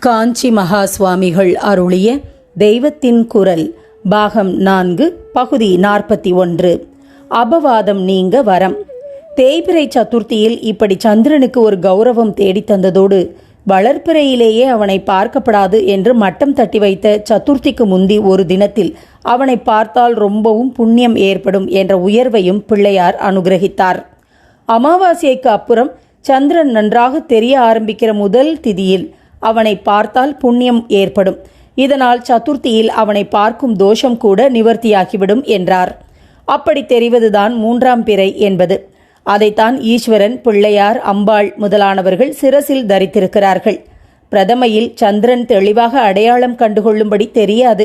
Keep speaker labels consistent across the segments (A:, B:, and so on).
A: காஞ்சி மகா சுவாமிகள் அருளிய தெய்வத்தின் குரல் பாகம் நான்கு பகுதி நாற்பத்தி ஒன்று. அபவாதம் நீங்க வரம். தேய்பிறை சதுர்த்தியில் இப்படி சந்திரனுக்கு ஒரு கௌரவம் தேடித் தந்ததோடு வளர்ப்பிறையிலேயே அவனை பார்க்கப்படாது என்று மட்டம் தட்டி வைத்த சதுர்த்திக்கு முந்தி ஒரு தினத்தில் அவனை பார்த்தால் ரொம்பவும் புண்ணியம் ஏற்படும் என்ற உயர்வையும் பிள்ளையார் அனுகிரகித்தார். அமாவாசைக்கு அப்புறம் சந்திரன் நன்றாக தெரிய ஆரம்பிக்கிற முதல் திதியில் அவனை பார்த்தால் புண்ணியம் ஏற்படும். இதனால் சதுர்த்தியில் அவனை பார்க்கும் தோஷம் கூட நிவர்த்தியாகிவிடும் என்றார். அப்படி தெரிவதுதான் மூன்றாம் பிறை என்பது. அதைத்தான் ஈஸ்வரன் பிள்ளையார் அம்பாள் முதலானவர்கள் சிரசில் தரித்திருக்கிறார்கள். பிரதமையில் சந்திரன் தெளிவாக அடையாளம் கண்டுகொள்ளும்படி தெரியாது.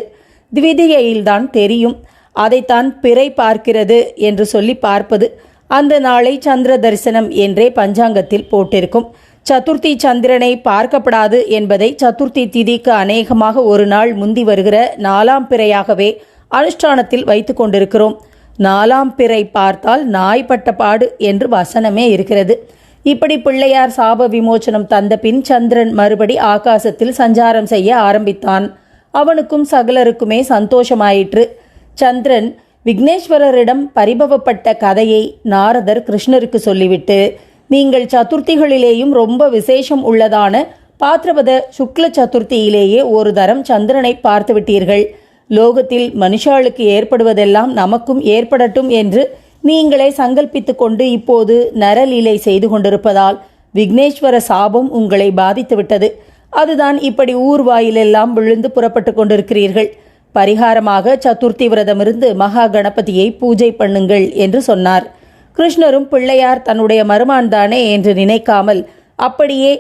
A: திவிதியையில்தான் தெரியும். அதைத்தான் பிறை பார்க்கிறது என்று சொல்லி பார்ப்பது அந்த நாளை சந்திர தரிசனம் என்றே பஞ்சாங்கத்தில் போட்டிருக்கும். சதுர்த்தி சந்திரனை பார்க்கப்படாது என்பதை சதுர்த்தி திதிக்கு அநேகமாக ஒரு நாள் முந்தி வருகிற நாலாம் பிறையாகவே அனுஷ்டானத்தில் வைத்து கொண்டிருக்கிறோம். நாலாம் பிறை பார்த்தால் நாய்ப்பட்ட பாடு என்று வசனமே இருக்கிறது. இப்படி பிள்ளையார் சாப விமோச்சனம் தந்த பின் சந்திரன் மறுபடி ஆகாசத்தில் சஞ்சாரம் செய்ய ஆரம்பித்தான். அவனுக்கும் சகலருக்குமே சந்தோஷமாயிற்று. சந்திரன் விக்னேஸ்வரரிடம் பரிபவப்பட்ட கதையை நாரதர் கிருஷ்ணருக்கு சொல்லிவிட்டு நீங்கள் சதுர்த்திகளிலேயும் ரொம்ப விசேஷம் உள்ளதான பாத்திரபத சுக்ல சதுர்த்தியிலேயே ஒரு தரம் சந்திரனை பார்த்து விட்டீர்கள். லோகத்தில் மனுஷாளுக்கு ஏற்படுவதெல்லாம் நமக்கும் ஏற்படட்டும் என்று நீங்களே சங்கல்பித்துக்கொண்டு இப்போது நரலீலை செய்து கொண்டிருப்பதால் விக்னேஸ்வர சாபம் உங்களை பாதித்துவிட்டது அதுதான் இப்படி ஊர் வாயிலெல்லாம் விழுந்து புறப்பட்டு கொண்டிருக்கிறீர்கள். பரிகாரமாக சதுர்த்தி விரதமிருந்து மகா கணபதியை பூஜை பண்ணுங்கள் என்று சொன்னார். கிருஷ்ணரும் பிள்ளையார் தன்னுடைய மருமான் தானே என்று நினைக்காமல் அப்படியே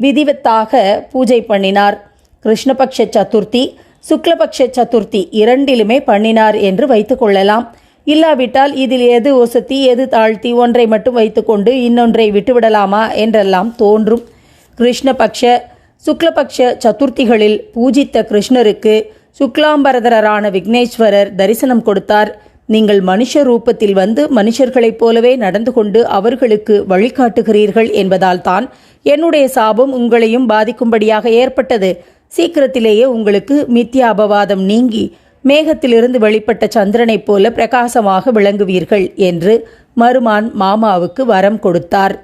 A: விதிவத்தாக பூஜை பண்ணினார். கிருஷ்ணபக்ஷ சதுர்த்தி சுக்லபக்ஷ சதுர்த்தி இரண்டிலுமே பண்ணினார் என்று வைத்துக்கொள்ளலாம் இல்லாவிட்டால் இதில் எது ஒசத்தி எது தாழ்த்தி ஒன்றை மட்டும் வைத்துக்கொண்டு இன்னொன்றை விட்டுவிடலாமா என்றெல்லாம் தோன்றும். கிருஷ்ணபக்ஷ சுக்லபக்ஷ சதுர்த்திகளில் பூஜித்த கிருஷ்ணருக்கு சுக்லாம்பரதரான விக்னேஸ்வரர் தரிசனம் கொடுத்தார். நீங்கள் மனுஷ ரூபத்தில் வந்து மனுஷர்களைப் போலவே நடந்து கொண்டு அவர்களுக்கு வழிகாட்டுகிறீர்கள் என்பதால் தான் என்னுடைய சாபம் உங்களையும் பாதிக்கும்படியாக ஏற்பட்டது. சீக்கிரத்திலேயே உங்களுக்கு மித்யா அபவாதம் நீங்கி மேகத்திலிருந்து வெளிப்பட்ட சந்திரனைப் போல பிரகாசமாக விளங்குவீர்கள் என்று மருமான் மாமாவுக்கு வரம் கொடுத்தார்.